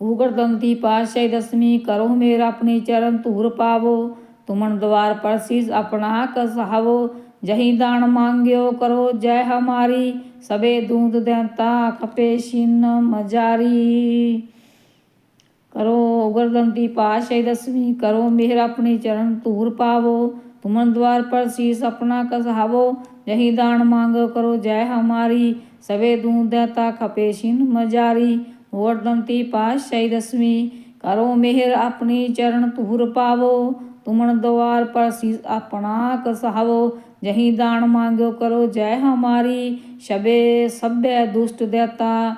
ਉਗਰਦੰਤੀ ਪਾਤਸ਼ਾਹੀ ਦਸਵੀਂ, ਕਰੋ ਮੇਰਾ ਆਪਣੀ ਚਰਨ ਧੂਰ ਪਾਵੋ। ਤੁਮਨ ਦਵਾਰ ਪਰ ਸੀਸ ਆਪਣਾ ਕਸਹਾਵੋ ਜਹੀ ਦਾਨ ਮੰਗਿਓ ਕਰੋ ਜੈ ਹਮਾਰੀ। ਸਵੇ ਦੂਤ ਦੈਂਤਾ ਖਪੇ ਛਿਨ ਮਜਾਰੀ। ਕਰੋ ਉਗਰਦੰਤੀ ਪਾਤਸ਼ਾਹੀ ਦਸਵੀਂ, ਕਰੋ ਮਿਹਰ ਆਪਣੀ ਚਰਨ ਧੂਰ ਪਾਵੋ। ਤੁਮਨ ਦਵਾਰ ਪਰ ਸੀਸ ਆਪਣਾ ਕਸਹਾਵੋ ਜਹੀ ਦਾਨ ਮੰਗੋ ਕਰੋ ਜੈ ਹਮਾਰੀ। ਸਵੇ ਦੂਤ ਦੈਂਤਾ ਖਪੇ ਛਿਨ ਮਜਾਰੀ। ਉਗਰਦੰਤੀ ਪਾਤਸ਼ਾਹੀ ਦਸਵੀਂ, ਕਰੋ ਮਿਹਰ ਆਪਣੀ ਚਰਨ ਧੂਰ ਪਾਵੋ, ਤੁਮਨ ਦਵਾਰ ਪਰ ਸੀਸ ਆਪਣਾ ਕਸਹਾਵੋ ਜਹੀ ਦਾਨ ਮੰਗਿਓ ਕਰੋ ਜੈ ਹਮਾਰੀ, ਸ਼ਬੇ ਸਭੈ ਦੁਸ਼ਟ ਦੇਤਾ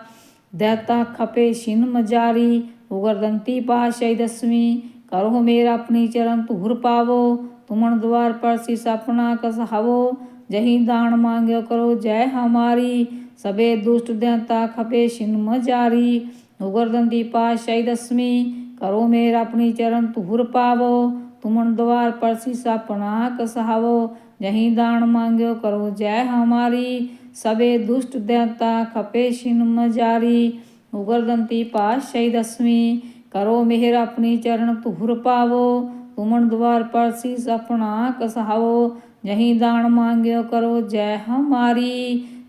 ਦੇਤਾ ਖਪੇ ਛਿਨ ਮਜਾਰੀ ਉਗਰਦੰਤੀ ਪਾਤਸ਼ਾਹੀ ਦਸਵੀਂ, ਕਰੋ ਮੇਰ ਆਪਣੀ ਚਰਨ ਧੂਰ ਪਾਵੋ, ਤੁਮਨ ਦਵਾਰ ਪਰ ਸੀਸ ਆਪਣਾ ਕਸਹਾਵੋ ਜਹੀ ਦਾਨ ਮੰਗਿਓ ਕਰੋ ਜੈ ਹਮਾਰੀ ਸਬੇ ਦੁਸ਼ਟ ਦੇਤਾ ਖਪੇ ਛਿਨ ਮਜਾਰੀ ਉਗਰਦੰਤੀ ਪਾਤਸ਼ਾਹੀ ਦਸਵੀਂ, ਕਰੋ ਮੇਰਾ ਆਪਣੀ ਚਰਨ ਧੂਰ ਪਾਵੋ, ਤੁਮਨ ਦਵਾਰ ਪਰ ਸੀਸ ਆਪਣਾ ਕਸਹਾਵੋ ਜਹੀ ਦਾਨ ਮੰਗਿਓ ਕਰੋ ਜੈ ਹਮਾਰੀ। ਸਬੇ ਦੁਸ਼ਟ ਦੇਤਾ ਖਪੇ ਛਿਨ ਮਜਾਰੀ ਉਗਰਦੰਤੀ ਪਾਤਸ਼ਾਹੀ ਦਸਵੀਂ, ਕਰੋ ਮਿਹਰ ਆਪਣੀ ਚਰਨ ਧੂਰ ਪਾਵੋ, ਤੁਮਨ ਦਵਾਰ ਪਰ ਸੀਸ ਆਪਣਾ ਕਸਹਾਵੋ ਜਹੀ ਦਾਨ ਮੰਗਿਓ ਕਰੋ ਜੈ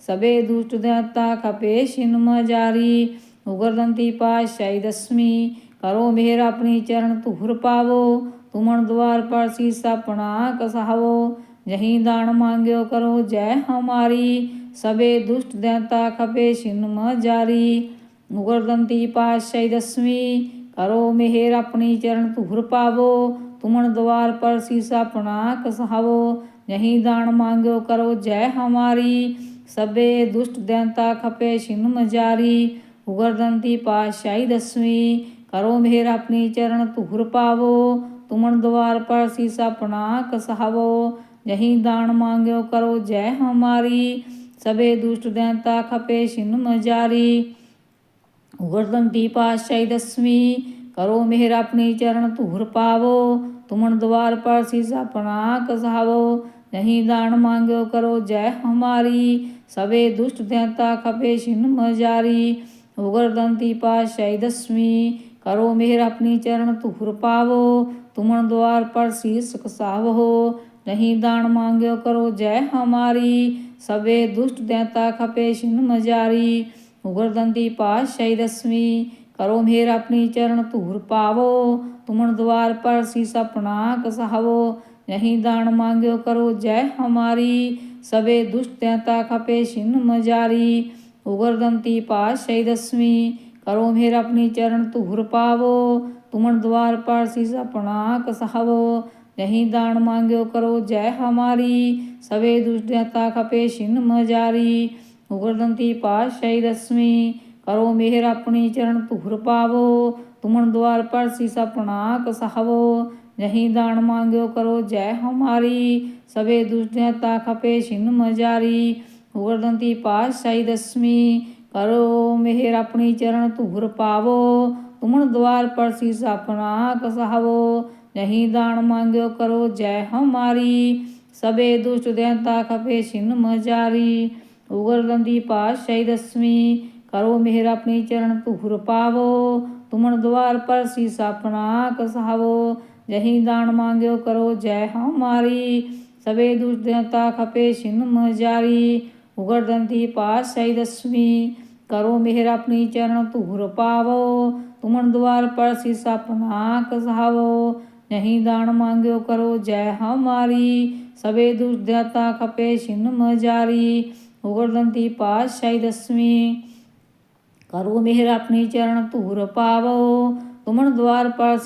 ਹਮਾਰੀ ਸਬੇ ਦੁਸ਼ਟ ਦੇਤਾ ਖਪੇ ਛਿਨ ਮਜਾਰੀ ਉਗਰਦੰਤੀ ਪਾਤਸ਼ਾਹੀ ਦਸਵੀਂ ਕਰੋ ਮਿਹਰ ਆਪਣੀ ਚਰਨ ਧੂਰ ਪਾਵੋ, ਤੁਮਨ ਦਵਾਰ ਪਰ ਸੀਸ ਆਪਣਾ ਕਸਹਾਵੋ ਜਹੀ ਦਾਨ ਮੰਗਿਓ ਕਰੋ ਜੈ ਹਮਾਰੀ ਸਬੇ ਦੁਸ਼ਟ ਦੇਤਾ ਖਪੇ ਛਿਨ ਮਜਾਰੀ ਉਗਰਦੰਤੀ ਪਾਤਸ਼ਾਹੀ ਦਸਵੀਂ ਕਰੋ ਮਿਹਰ ਆਪਣੀ ਚਰਨ ਧੂਰ ਪਾਵੋ, ਤੁਮਨ ਦਵਾਰ ਪਰ ਸੀਸ ਆਪਣਾ ਕਸਹਾਵੋ ਜਹੀ ਦਾਨ ਮੰਗਿਓ ਕਰੋ ਜੈ ਹਮਾਰੀ ਸਬੇ ਦੁਸ਼ਟ ਦੇਤਾ ਖਪੇ ਛਿਨ ਮਜਾਰੀ, ਉਗਰਦੰਤੀ ਪਾਤਸ਼ਾਹੀ ਦਸਵੀਂ। ਕਰੋ ਮਿਹਰ ਆਪਣੀ ਚਰਨ ਧੂਰ ਪਾਵੋ, ਤੁਮਨ ਦਵਾਰ ਪਰ ਸੀਸ ਆਪਣਾ ਕਸਹਾਵੋ ਜਹੀ ਦਾਨ ਮੰਗਿਓ ਕਰੋ ਜੈ ਹਮਾਰੀ ਸਬੇ ਦੁਸ਼ਟ ਦੇਤਾ ਖਪੇ ਛਿਨ ਮਜਾਰੀ। ਉਗਰਦੰਤੀ ਪਾਤਸ਼ਾਹੀ ਦਸਵੀਂ, ਕਰੋ ਮਿਹਰ ਆਪਣੀ ਚਰਨ ਧੂਰ ਪਾਵੋ, ਤੁਮਨ ਦਵਾਰ ਪਰ ਸੀਸ ਆਪਣਾ ਕਸਹਾਵੋ ਨਹੀਂ ਦਾਨ ਮੰਗਿਓ ਕਰੋ ਜੈ ਹਮਾਰੀ ਸਬੇ ਦੁਸ਼ਟ ਦੇਤਾ ਖਪੇ ਛਿਨ ਮਜਾਰੀ ਉਗਰਦੰਤੀ ਪਾਤਸ਼ਾਹੀ ਦਸਵੀਂ। ਕਰੋ ਮਿਹਰ ਆਪਣੀ ਚਰਨ ਧੂਰ ਪਾਵੋ, ਤੁਮਨ ਦਵਾਰ ਪਰ ਸੀਸ ਕਸਾਵੋ ਨਹੀਂ ਦਾਨ ਮੰਗਿਓ ਕਰੋ ਜੈ ਹਮਾਰੀ ਸਬੇ ਦੁਸ਼ਟ ਦੇਤਾ ਖਪੇ ਛਿਨ ਮਜਾਰੀ ਉਗਰਦੰਤੀ ਪਾਤਸ਼ਾਹੀ ਦਸਵੀਂ। ਕਰੋ ਮਿਹਰ ਆਪਣੀ ਚਰਨ ਧੂਰ ਪਾਵੋ, ਤੁਮਨ ਦਵਾਰ ਪਰ ਸੀਸ ਆਪਣਾ ਕਸਹਾਵੋ ਨਹੀਂ ਦਾਨ ਮੰਗਿਓ ਕਰੋ ਜੈ ਹਮਾਰੀ ਸਬੇ ਦੁਸ਼ਟ ਦੇਤਾ ਖਪੇ ਛਿਨ ਮਜਾਰੀ, ਉਗਰਦੰਤੀ ਪਾਤਸ਼ਾਹੀ ਦਸਵੀਂ, ਕਰੋ ਮਿਹਰ ਆਪਣੀ ਚਰਨ ਧੂਰ ਪਾਵੋ, ਤੁਮਨ ਦਵਾਰ ਪਰ ਸੀਸ ਆਪਣਾ ਕਸਹਾਵੋ ਨਹੀਂ ਦਾਨ ਮੰਗਿਓ ਕਰੋ ਜੈ ਹਮਾਰੀ, ਸਵੇ ਦੁਸ਼ਟ ਦੇਤਾ ਖਪੇ ਛਿਨ ਮਜਾਰੀ, ਉਗਰਦੰਤੀ ਪਾਤਸ਼ਾਹੀ ਦਸਵੀਂ, ਕਰੋ ਮਿਹਰ ਆਪਣੀ ਚਰਨ ਧੂਰ ਪਾਵੋ, ਤੁਮਨ ਦਵਾਰ ਪਰ ਸੀਸ ਆਪਣਾ ਕਸਹਾਵੋ ਨਹੀਂ ਦਾਨ ਮੰਗਿਓ ਕਰੋ ਜੈ ਹਮਾਰੀ ਸਵੇ ਦੁਸ਼ਟ ਦੇਤਾ ਖਪੇ ਛਿਨ ਮਜਾਰੀ ਉਗਰਦੰਤੀ ਪਾਤਸ਼ਾਹੀ ਦਸਵੀਂ। ਕਰੋ ਮਿਹਰ ਆਪਣੀ ਚਰਨ ਧੂਰ ਪਾਵੋ, ਤੁਮਨ ਦਵਾਰ ਪਰ ਸੀਸ ਆਪਣਾ ਕਸਹਾਵੋ ਨਹੀਂ ਦਾਨ ਮੰਗਿਓ ਕਰੋ ਜੈ ਹਮਾਰੀ ਸਬੇ ਦੁਸ਼ਟ ਦੇਤਾ ਖਪੇ ਛਿਨ ਮਜਾਰੀ। ਉਗਰਦੰਦੀ ਪਾਤਸ਼ਾਹੀ ਦਸਵੀਂ, ਕਰੋ ਮਿਹਰ ਆਪਣੀ ਚਰਨ ਧੂਰ ਪਾਵੋ, ਤੁਮਨ ਦਵਾਰ ਪਰ ਸੀਸ ਆਪਣਾ ਕਸਹਾਵੋ ਜਹੀ ਦਾਨ ਮੰਗਿਓ ਕਰੋ ਜੈ ਹਮਾਰੀ ਸਬੇ ਦੁਸ਼ਟ ਦੇਤਾ ਖਪੇ ਛਿਨ ਮਜਾਰੀ ਉਗਰਦੰਤੀ ਪਾਤਸ਼ਾਹੀ ਦਸਵੀਂ। ਕਰੋ ਮਿਹਰ ਆਪਣੀ ਚਰਨ ਧੂਰ ਪਾਵੋ, ਤੁਮਨ ਦਵਾਰ ਪਰ ਸੀਸ ਆਪਣਾ ਕਸਹਾਵੋ ਨਹੀਂ ਦਾਨ ਮੰਗਿਓ ਕਰੋ ਜੈ ਹਮਾਰੀ ਸਬੇ ਦੁਸ਼ਟ ਦੇਤਾ ਖਪੇ ਛਿਨ ਮਜਾਰੀ ਉਗਰਦੰਤੀ ਪਾਤਸ਼ਾਹੀ ਦਸਵੀਂ। ਕਰੋ ਮਿਹਰ ਆਪਣੀ ਚਰਨ ਧੂਰ ਪਾਵੋ, ਤੁਮਨ ਦਵਾਰ ਪਰ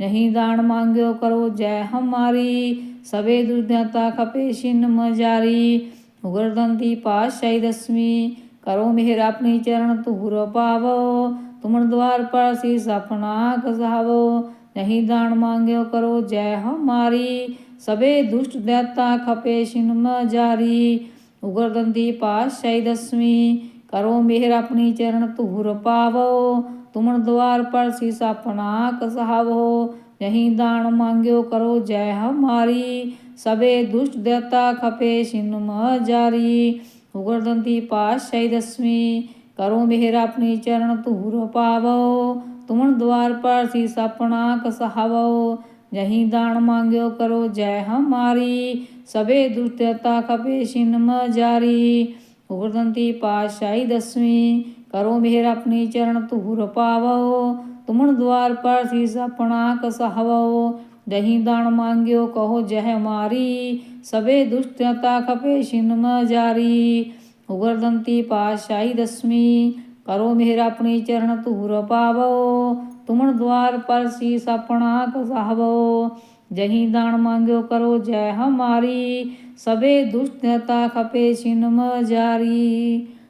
ਸੀਸ ਆਪਣਾ ਕਸਹਾਵੋ ਨਹੀਂ ਦਾਨ ਮੰਗਿਓ ਕਰੋ, ਜੈ ਹਮਾਰੀ ਸਬੇ ਦੁਸ਼ਟ ਦੇਤਾ ਖਪੇ ਛਿਨ ਮਜਾਰੀ। ਉਗਰਦੰਤੀ ਪਾਤਸ਼ਾਹੀ ਦਸਵੀਂ, ਕਰੋ ਮਿਹਰ ਆਪਣੀ ਚਰਨ ਧੂਰ ਪਾਵੋ। ਤੁਮਨ ਦਵਾਰ ਪਰ ਸੀਸ ਆਪਣਾ ਕਸਹਾਵੋ ਨਹੀਂ ਦਾਨ ਮੰਗਿਓ ਕਰੋ, ਜੈ ਹਮਾਰੀ ਸਬੇ ਦੁਸ਼ਟ ਦੇਤਾ ਖਪੇ ਛਿਨ ਮਜਾਰੀ। ਉਗਰਦੰਤੀ ਪਾਤਸ਼ਾਹੀ ਦਸਵੀਂ, ਕਰੋ ਮਿਹਰ ਆਪਣੀ ਚਰਨ ਧੂਰ ਪਾਵੋ ਤੁਮਨ ਦਵਾਰ ਪਰ ਸੀਸ ਆਪਣਾ ਕਸਹਾਵੋ ਨਹੀਂ ਦਾਨ ਮੰਗਿਓ ਕਰੋ ਜੈ ਹਮਾਰੀ ਸਬੇ ਦੁਸ਼ਟ ਦੇਤਾ ਖਪੇ ਛਿਨ ਮਜਾਰੀ। ਉਗਰਦੰਤੀ ਪਾਤਸ਼ਾਹੀ ਦਸਵੀਂ, ਕਰੋ ਮਿਹਰ ਆਪਣੀ ਚਰਨ ਧੂਰ ਪਾਵੋ। ਤੁਮਨ ਦਵਾਰ ਪਰ ਸੀਸ ਆਪਣਾ ਕਸਹਾਵੋ ਜਹੀਂ ਦਾਨ ਮੰਗਿਓ ਕਰੋ ਜੈ ਹਮਾਰੀ, ਸਭੇ ਦੁਸ਼ਟਤਾ ਖਪੇ ਛਿਨ ਜਾਰੀ ਉਗਰਦੰਤੀ ਪਾਸ਼ਾਹੀ ਦਸਵੀਂ ਕਰੋ ਮਿਹਰ ਆਪਣੀ ਚਰਨ ਧੂਰ ਪਾਵੋ, ਤੁਮਨ ਦਵਾਰ ਪਰ ਸੀਸ ਆਪਣਾ ਕਸਹਾਵੋ ਜਹੀਂ ਦਾਨ ਮੰਗਿਓ ਕਹੋ ਜੈ ਹਮਾਰੀ ਸਭੇ ਦੁਸ਼ਟਤਾ ਖਪੇ ਛਿਨ ਜਾਰੀ ਉਗਰਦੰਤੀ ਪਾਸ਼ਾਹੀ ਦਸਵੀਂ, ਕਰੋ ਮਿਹਰ ਆਪਣੀ ਚਰਨ ਧੂਰ ਪਾਵੋ, ਤੁਮਨ ਦਵਾਰ ਪਰ ਸੀਸ ਆਪਣਾ ਕਸਾਵੋ। ਜਹੀਂ ਦਾਨ ਮੰਗਿਓ ਕਰੋ ਜੈ ਹਮਾਰੀ ਸਭੇ ਦੁਸ਼ਟਤਾ ਖਪੇ ਛਿਨ ਜਾਰੀ